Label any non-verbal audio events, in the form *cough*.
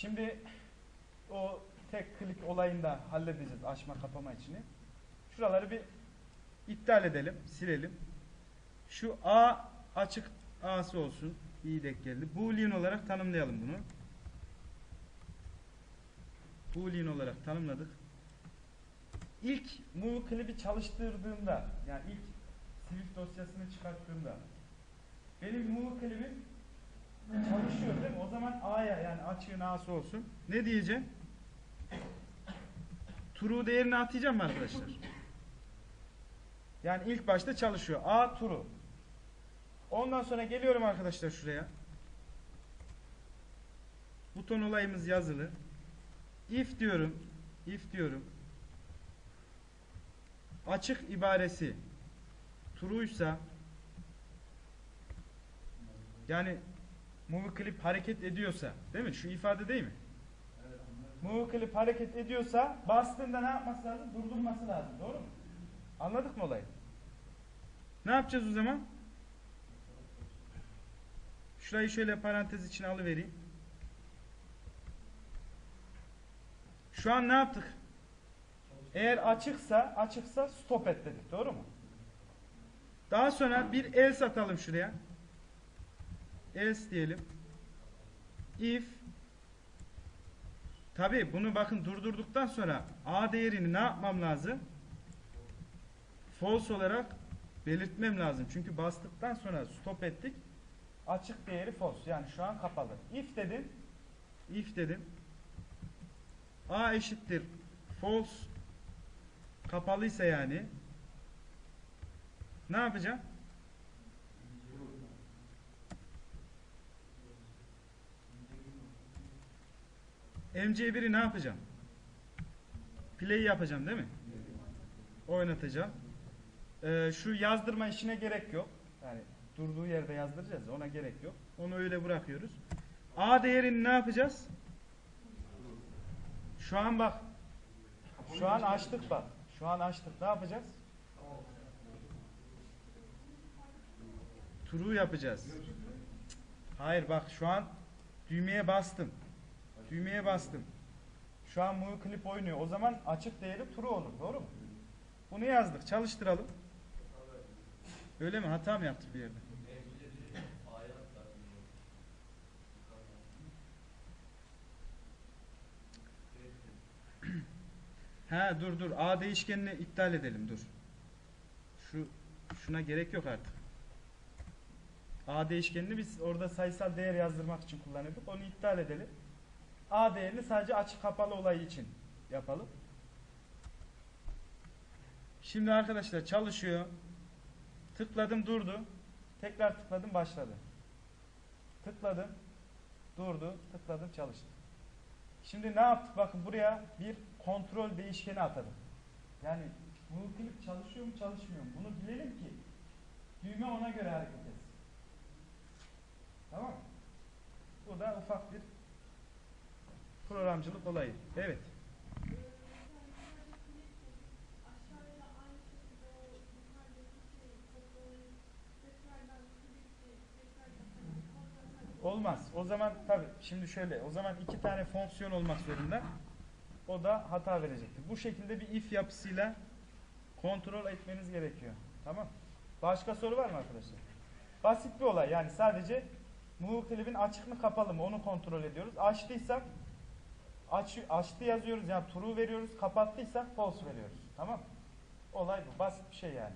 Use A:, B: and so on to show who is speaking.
A: Şimdi o tek klik olayını da halledeceğiz açma kapama içini. Şuraları bir iptal edelim, silelim. Şu A açık A'sı olsun. İyi denk geldi. Boolean olarak tanımlayalım bunu. Boolean olarak tanımladık. İlk move clip'i çalıştırdığımda yani ilk Swift dosyasını çıkarttığımda benim move clip'im çalışıyor değil mi? O zaman A'ya yani açığın A'sı olsun. Ne diyeceğim? True değerini atayacağım mı arkadaşlar? Yani ilk başta çalışıyor. A true. Ondan sonra geliyorum arkadaşlar şuraya. Buton olayımız yazılı. If diyorum. If diyorum. Açık ibaresi true'ysa yani movie clip hareket ediyorsa değil mi? Şu ifade değil mi? Movie clip hareket ediyorsa bastığında ne yapması lazım? Durdurması lazım. Doğru mu? Anladık mı olayı? Ne yapacağız o zaman? Şurayı şöyle parantez içine alıvereyim. Şu an ne yaptık? Eğer açıksa, açıksa stop et dedik. Doğru mu? Daha sonra bir else atalım şuraya. Else diyelim. If Tabi bunu bakın durdurduktan sonra A değerini ne yapmam lazım? False olarak belirtmem lazım. Çünkü bastıktan sonra stop ettik. Açık değeri false. Yani şu an kapalı. If dedim. If dedim. A eşittir false kapalıysa yani ne yapacağım? MC1'i ne yapacağım? Play yapacağım değil mi? Oynatacağım. Ee, şu yazdırma işine gerek yok. Yani durduğu yerde yazdıracağız. Ona gerek yok. Onu öyle bırakıyoruz. A değerini ne yapacağız? Şu an bak. Şu an açtık bak. Şu an açtık. Ne yapacağız? True yapacağız. Hayır bak şu an düğmeye bastım. Düğmeye bastım. Şu an move clip oynuyor. O zaman açık değeri true olur. Doğru mu? Bunu yazdık. Çalıştıralım. Öyle mi? Hata mı yaptık bir yerde? *clears throat* Ha dur dur. A değişkenini iptal edelim dur. Şu şuna gerek yok artık. A değişkenini biz orada sayısal değer yazdırmak için kullanıyorduk. Onu iptal edelim. A değerini sadece açık kapalı olayı için yapalım. Şimdi arkadaşlar çalışıyor. Tıkladım durdu. Tekrar tıkladım başladı. Tıkladım durdu. Tıkladım çalıştı. Şimdi ne yaptık? Bakın buraya bir kontrol değişkeni atadım. Yani bu klip çalışıyor mu çalışmıyor mu? Bunu bilelim ki düğme ona göre hareket etsin. Tamam mı? Bu da ufak bir programcılık olayı. Evet. Olmaz. O zaman tabi şimdi şöyle o zaman iki tane fonksiyon olmak zorunda. O da hata verecektir. Bu şekilde bir if yapısıyla kontrol etmeniz gerekiyor. Tamam. Başka soru var mı arkadaşlar? Basit bir olay yani sadece move clip'in açık mı kapalı mı onu kontrol ediyoruz. Açtıysak aç, açtı yazıyoruz yani true veriyoruz. Kapattıysak false veriyoruz. Tamam Olay bu. Basit bir şey yani.